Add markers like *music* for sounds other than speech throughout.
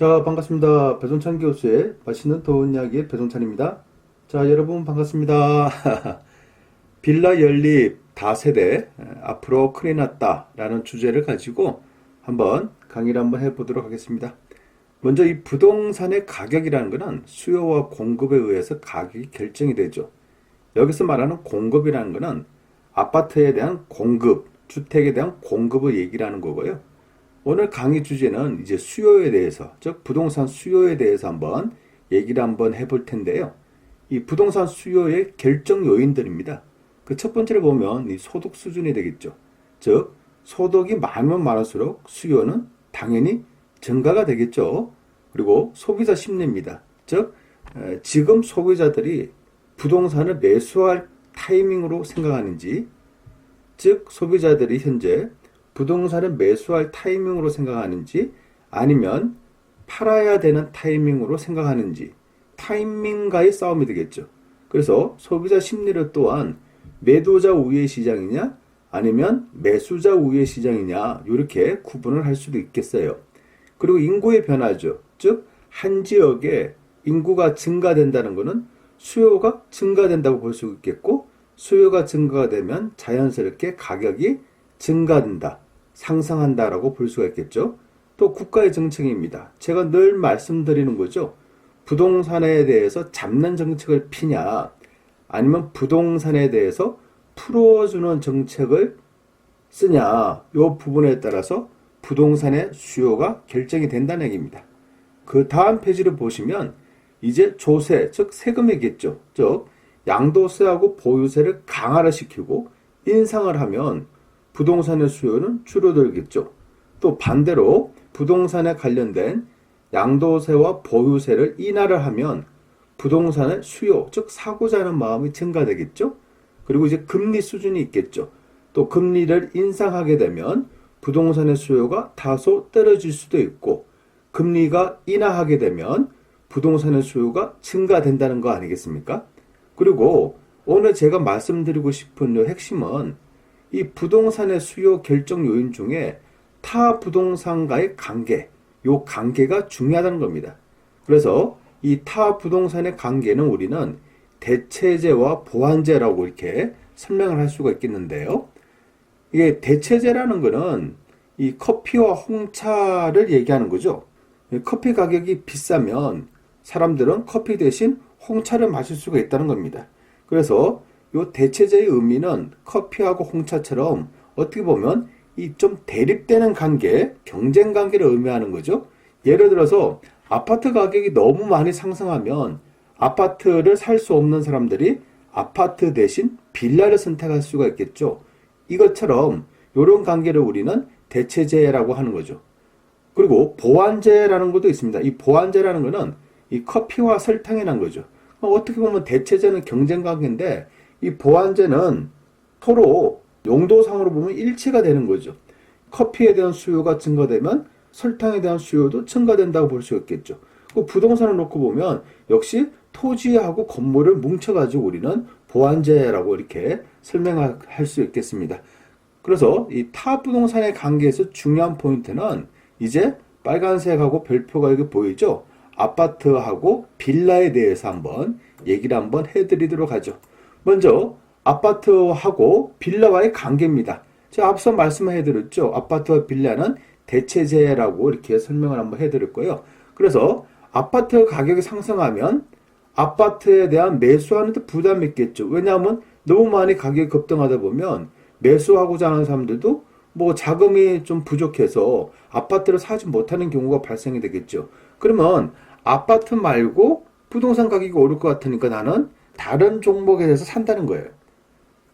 자, 반갑습니다. 배송찬 교수의 맛있는 더운 이야기의 배송찬입니다. 자, 여러분 반갑습니다. *laughs* 빌라 연립 다세대 에, 앞으로 큰일 났다 라는 주제를 가지고 한번 강의를 한번 해보도록 하겠습니다. 먼저 이 부동산의 가격이라는 것은 수요와 공급에 의해서 가격이 결정이 되죠. 여기서 말하는 공급이라는 것은 아파트에 대한 공급, 주택에 대한 공급을 얘기를 하는 거고요. 오늘 강의 주제는 이제 수요에 대해서, 즉 부동산 수요에 대해서 한번 얘기를 한번 해볼 텐데요. 이 부동산 수요의 결정 요인들입니다. 그 첫 번째를 보면 이 소득 수준이 되겠죠. 즉 소득이 많으면 많을수록 수요는 당연히 증가가 되겠죠. 그리고 소비자 심리입니다. 즉 에, 지금 소비자들이 부동산을 매수할 타이밍으로 생각하는지, 즉 소비자들이 현재 부동산을 매수할 타이밍으로 생각하는지 아니면 팔아야 되는 타이밍으로 생각하는지 타이밍과의 싸움이 되겠죠. 그래서 소비자 심리를 또한 매도자 우위의 시장이냐 아니면 매수자 우위의 시장이냐 이렇게 구분을 할 수도 있겠어요. 그리고 인구의 변화죠. 즉 한 지역에 인구가 증가된다는 것은 수요가 증가된다고 볼 수 있겠고 수요가 증가가 되면 자연스럽게 가격이 증가된다, 상승한다라고 볼 수가 있겠죠. 또 국가의 정책입니다. 제가 늘 말씀드리는 거죠. 부동산에 대해서 잡는 정책을 피냐, 아니면 부동산에 대해서 풀어주는 정책을 쓰냐, 이 부분에 따라서 부동산의 수요가 결정이 된다는 얘기입니다. 그 다음 페이지를 보시면 이제 조세, 즉 세금이겠죠. 즉 양도세하고 보유세를 강화를 시키고 인상을 하면 부동산의 수요는 줄어들겠죠. 또 반대로 부동산에 관련된 양도세와 보유세를 인하를 하면 부동산의 수요, 즉 사고자 하는 마음이 증가되겠죠. 그리고 이제 금리 수준이 있겠죠. 또 금리를 인상하게 되면 부동산의 수요가 다소 떨어질 수도 있고 금리가 인하하게 되면 부동산의 수요가 증가된다는 거 아니겠습니까? 그리고 오늘 제가 말씀드리고 싶은 요 핵심은 이 부동산의 수요 결정 요인 중에 타 부동산과의 관계, 요 관계가 중요하다는 겁니다. 그래서 이 타 부동산의 관계는 우리는 대체재와 보완재라고 이렇게 설명을 할 수가 있겠는데요. 이게 대체재라는 거는 이 커피와 홍차를 얘기하는 거죠. 커피 가격이 비싸면 사람들은 커피 대신 홍차를 마실 수가 있다는 겁니다. 그래서 이 대체제의 의미는 커피하고 홍차처럼 어떻게 보면 이 좀 대립되는 관계, 경쟁 관계를 의미하는 거죠. 예를 들어서 아파트 가격이 너무 많이 상승하면 아파트를 살 수 없는 사람들이 아파트 대신 빌라를 선택할 수가 있겠죠. 이것처럼 이런 관계를 우리는 대체제라고 하는 거죠. 그리고 보완제라는 것도 있습니다. 이 보완제라는 것은 이 커피와 설탕이란 거죠. 어떻게 보면 대체제는 경쟁 관계인데 이 보완제는 서로 용도상으로 보면 일치가 되는 거죠. 커피에 대한 수요가 증가되면 설탕에 대한 수요도 증가된다고 볼 수 있겠죠. 그 부동산을 놓고 보면 역시 토지하고 건물을 뭉쳐가지고 우리는 보완제라고 이렇게 설명할 수 있겠습니다. 그래서 이 타 부동산의 관계에서 중요한 포인트는 이제 빨간색하고 별표가 여기 보이죠? 아파트하고 빌라에 대해서 한번 얘기를 한번 해드리도록 하죠. 먼저 아파트하고 빌라와의 관계입니다. 제가 앞서 말씀해드렸죠. 아파트와 빌라는 대체재라고 이렇게 설명을 한번 해드렸고요. 그래서 아파트 가격이 상승하면 아파트에 대한 매수하는 데 부담이 있겠죠. 왜냐하면 너무 많이 가격이 급등하다 보면 매수하고자 하는 사람들도 뭐 자금이 좀 부족해서 아파트를 사지 못하는 경우가 발생이 되겠죠. 그러면 아파트 말고 부동산 가격이 오를 것 같으니까 나는 다른 종목에 대해서 산다는 거예요.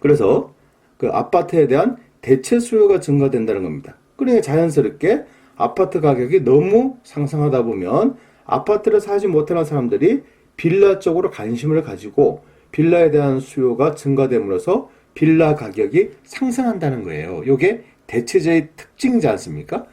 그래서 그 아파트에 대한 대체 수요가 증가된다는 겁니다. 그러니까 자연스럽게 아파트 가격이 너무 상승하다 보면 아파트를 사지 못하는 사람들이 빌라 쪽으로 관심을 가지고 빌라에 대한 수요가 증가됨으로써 빌라 가격이 상승한다는 거예요. 이게 대체제의 특징이지 않습니까?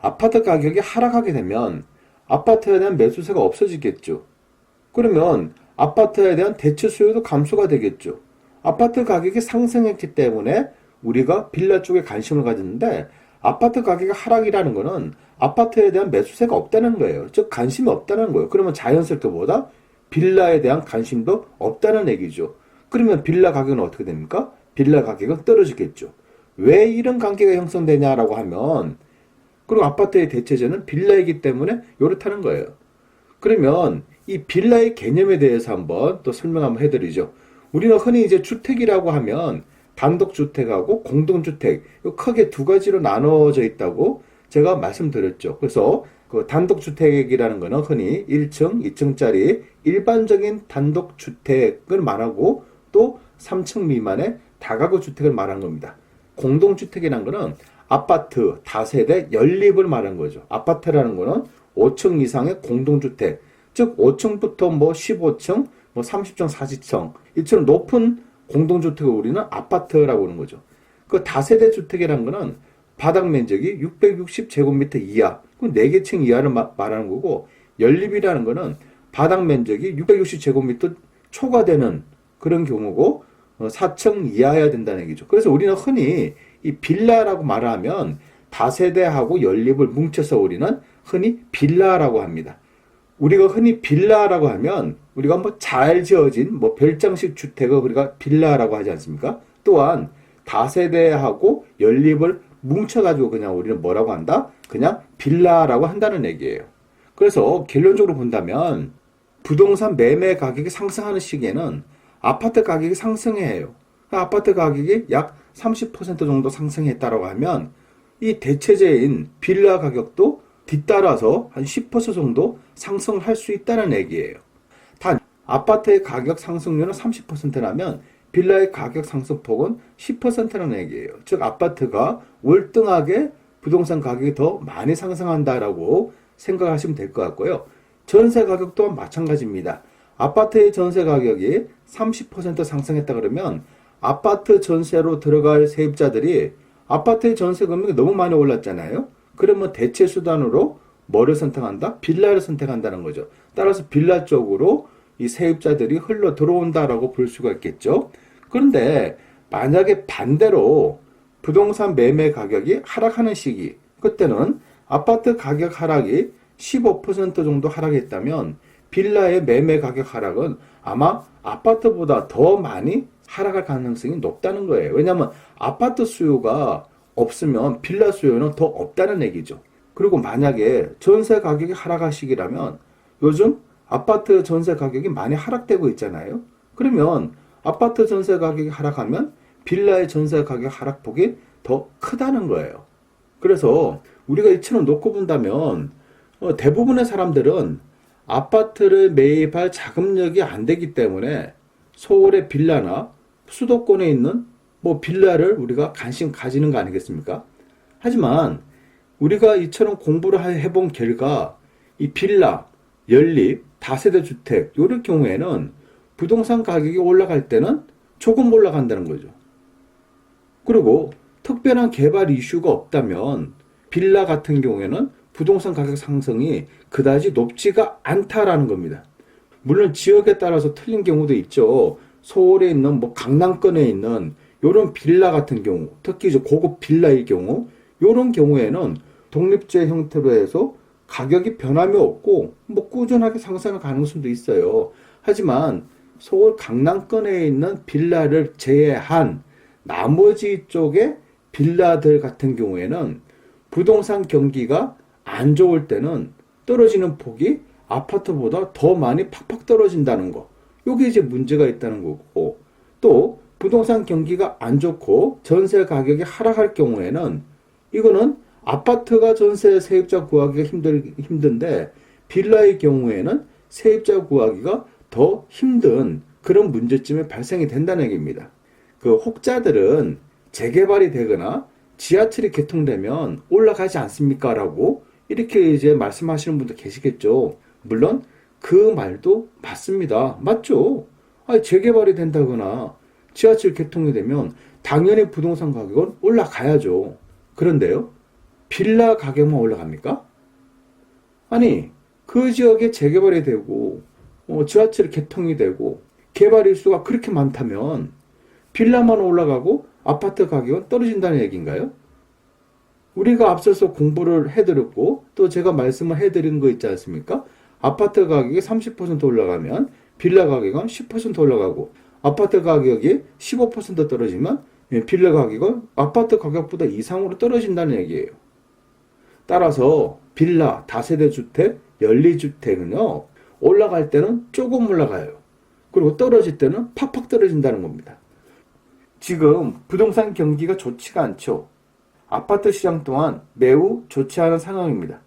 아파트 가격이 하락하게 되면 아파트에 대한 매수세가 없어지겠죠. 그러면 아파트에 대한 대체 수요도 감소가 되겠죠. 아파트 가격이 상승했기 때문에 우리가 빌라 쪽에 관심을 가졌는데 아파트 가격이 하락이라는 것은 아파트에 대한 매수세가 없다는 거예요. 즉 관심이 없다는 거예요. 그러면 자연스럽게 보다 빌라에 대한 관심도 없다는 얘기죠. 그러면 빌라 가격은 어떻게 됩니까? 빌라 가격은 떨어지겠죠. 왜 이런 관계가 형성되냐라고 하면 그리고 아파트의 대체제는 빌라이기 때문에 요렇다는 거예요. 그러면 이 빌라의 개념에 대해서 한번 또 설명 한번 해드리죠. 우리는 흔히 이제 주택이라고 하면 단독주택하고 공동주택 요 크게 두 가지로 나눠져 있다고 제가 말씀드렸죠. 그래서 그 단독주택이라는 거는 흔히 1층, 2층짜리 일반적인 단독주택을 말하고 또 3층 미만의 다가구 주택을 말한 겁니다. 공동주택이라는 거는 아파트, 다세대, 연립을 말하는 거죠. 아파트라는 거는 5층 이상의 공동주택, 즉 5층부터 뭐 15층, 뭐 30층, 40층 이처럼 높은 공동주택을 우리는 아파트라고 하는 거죠. 그 다세대 주택이라는 거는 바닥 면적이 660제곱미터 이하, 그 4개 층 이하를 마- 말하는 거고 연립이라는 거는 바닥 면적이 660제곱미터 초과되는 그런 경우고 어, 4층 이하여야 된다는 얘기죠. 그래서 우리는 흔히 이 빌라라고 말하면 다세대하고 연립을 뭉쳐서 우리는 흔히 빌라라고 합니다. 우리가 흔히 빌라라고 하면 우리가 뭐 잘 지어진 뭐 별장식 주택을 우리가 빌라라고 하지 않습니까? 또한 다세대하고 연립을 뭉쳐가지고 그냥 우리는 뭐라고 한다? 그냥 빌라라고 한다는 얘기예요. 그래서 결론적으로 본다면 부동산 매매 가격이 상승하는 시기에는 아파트 가격이 상승해요. 아파트 가격이 약 30% 정도 상승했다라고 하면 이 대체제인 빌라 가격도 뒤따라서 한 10% 정도 상승할 수 있다는 얘기예요. 단 아파트의 가격 상승률은 30%라면 빌라의 가격 상승폭은 10%라는 얘기예요. 즉 아파트가 월등하게 부동산 가격이 더 많이 상승한다라고 생각하시면 될 것 같고요. 전세 가격 또한 마찬가지입니다. 아파트의 전세 가격이 30% 상승했다 그러면 아파트 전세로 들어갈 세입자들이 아파트의 전세 금액이 너무 많이 올랐잖아요. 그러면 대체 수단으로 뭐를 선택한다? 빌라를 선택한다는 거죠. 따라서 빌라 쪽으로 이 세입자들이 흘러 들어온다라고 볼 수가 있겠죠. 그런데 만약에 반대로 부동산 매매 가격이 하락하는 시기, 그때는 아파트 가격 하락이 15% 정도 하락했다면 빌라의 매매 가격 하락은 아마 아파트보다 더 많이 하락할 가능성이 높다는 거예요. 왜냐하면 아파트 수요가 없으면 빌라 수요는 더 없다는 얘기죠. 그리고 만약에 전세 가격이 하락할 시기라면 요즘 아파트 전세 가격이 많이 하락되고 있잖아요. 그러면 아파트 전세 가격이 하락하면 빌라의 전세 가격 하락폭이 더 크다는 거예요. 그래서 우리가 이처럼 놓고 본다면 어, 대부분의 사람들은 아파트를 매입할 자금력이 안 되기 때문에 서울의 빌라나 수도권에 있는 뭐 빌라를 우리가 관심 가지는 거 아니겠습니까? 하지만 우리가 이처럼 공부를 해본 결과 이 빌라, 연립, 다세대 주택 이럴 경우에는 부동산 가격이 올라갈 때는 조금 올라간다는 거죠. 그리고 특별한 개발 이슈가 없다면 빌라 같은 경우에는 부동산 가격 상승이 그다지 높지가 않다라는 겁니다. 물론 지역에 따라서 틀린 경우도 있죠. 서울에 있는 뭐 강남권에 있는 요런 빌라 같은 경우, 특히 이제 고급 빌라의 경우, 요런 경우에는 독립제 형태로 해서 가격이 변함이 없고 뭐 꾸준하게 상승할 가능성도 있어요. 하지만 서울 강남권에 있는 빌라를 제외한 나머지 쪽의 빌라들 같은 경우에는 부동산 경기가 안 좋을 때는 떨어지는 폭이 아파트보다 더 많이 팍팍 떨어진다는 거. 요게 이제 문제가 있다는 거고 또 부동산 경기가 안 좋고 전세 가격이 하락할 경우에는 이거는 아파트가 전세 세입자 구하기가 힘들, 힘든데 빌라의 경우에는 세입자 구하기가 더 힘든 그런 문제점이 발생이 된다는 얘기입니다. 그 혹자들은 재개발이 되거나 지하철이 개통되면 올라가지 않습니까? 라고 이렇게 이제 말씀하시는 분도 계시겠죠. 물론 그 말도 맞습니다. 맞죠? 아니, 재개발이 된다거나 지하철 개통이 되면 당연히 부동산 가격은 올라가야죠. 그런데요, 빌라 가격만 올라갑니까? 아니, 그 지역에 재개발이 되고, 어, 지하철 개통이 되고, 개발 일수가 그렇게 많다면, 빌라만 올라가고 아파트 가격은 떨어진다는 얘기인가요? 우리가 앞서서 공부를 해드렸고 또 제가 말씀을 해드린 거 있지 않습니까? 아파트 가격이 30% 올라가면 빌라 가격은 10% 올라가고 아파트 가격이 15% 떨어지면 예, 빌라 가격은 아파트 가격보다 이상으로 떨어진다는 얘기예요. 따라서 빌라, 다세대 주택, 연리주택은요 올라갈 때는 조금 올라가요. 그리고 떨어질 때는 팍팍 떨어진다는 겁니다. 지금 부동산 경기가 좋지가 않죠. 아파트 시장 또한 매우 좋지 않은 상황입니다.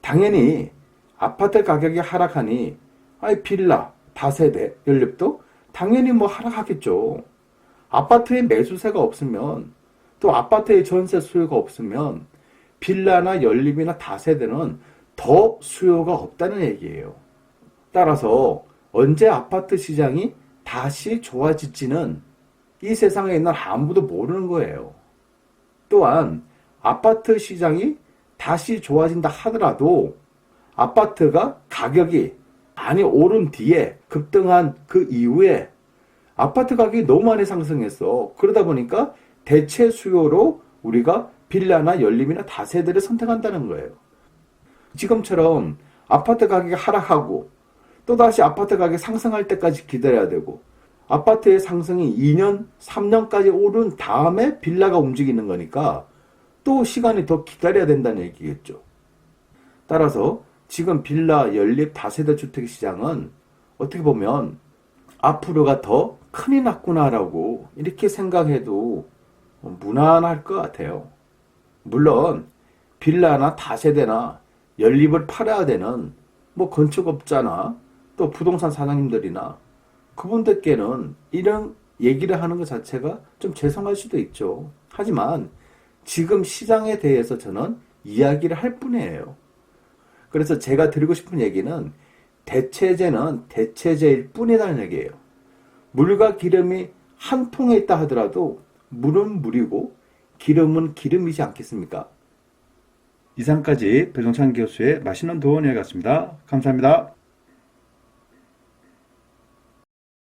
당연히 아파트 가격이 하락하니 아이 빌라, 다세대, 연립도 당연히 뭐 하락하겠죠. 아파트에 매수세가 없으면 또 아파트의 전세 수요가 없으면 빌라나 연립이나 다세대는 더 수요가 없다는 얘기예요. 따라서 언제 아파트 시장이 다시 좋아질지는 이 세상에 있는 아무도 모르는 거예요. 또한 아파트 시장이 다시 좋아진다 하더라도 아파트가 가격이 많이 오른 뒤에 급등한 그 이후에 아파트 가격이 너무 많이 상승했어. 그러다 보니까 대체 수요로 우리가 빌라나 연립이나 다세대를 선택한다는 거예요. 지금처럼 아파트 가격이 하락하고 또다시 아파트 가격이 상승할 때까지 기다려야 되고 아파트의 상승이 2년, 3년까지 오른 다음에 빌라가 움직이는 거니까 또 시간이 더 기다려야 된다는 얘기겠죠. 따라서 지금 빌라, 연립, 다세대 주택 시장은 어떻게 보면 앞으로가 더 큰이 났구나라고 이렇게 생각해도 무난할 것 같아요. 물론 빌라나 다세대나 연립을 팔아야 되는 뭐 건축업자나 또 부동산 사장님들이나 그분들께는 이런 얘기를 하는 것 자체가 좀 죄송할 수도 있죠. 하지만 지금 시장에 대해서 저는 이야기를 할 뿐이에요. 그래서 제가 드리고 싶은 얘기는 대체제는 대체제일 뿐이라는 얘기예요. 물과 기름이 한 통에 있다 하더라도 물은 물이고 기름은 기름이지 않겠습니까? 이상까지 배종찬 교수의 맛있는 도원이었습니다. 감사합니다.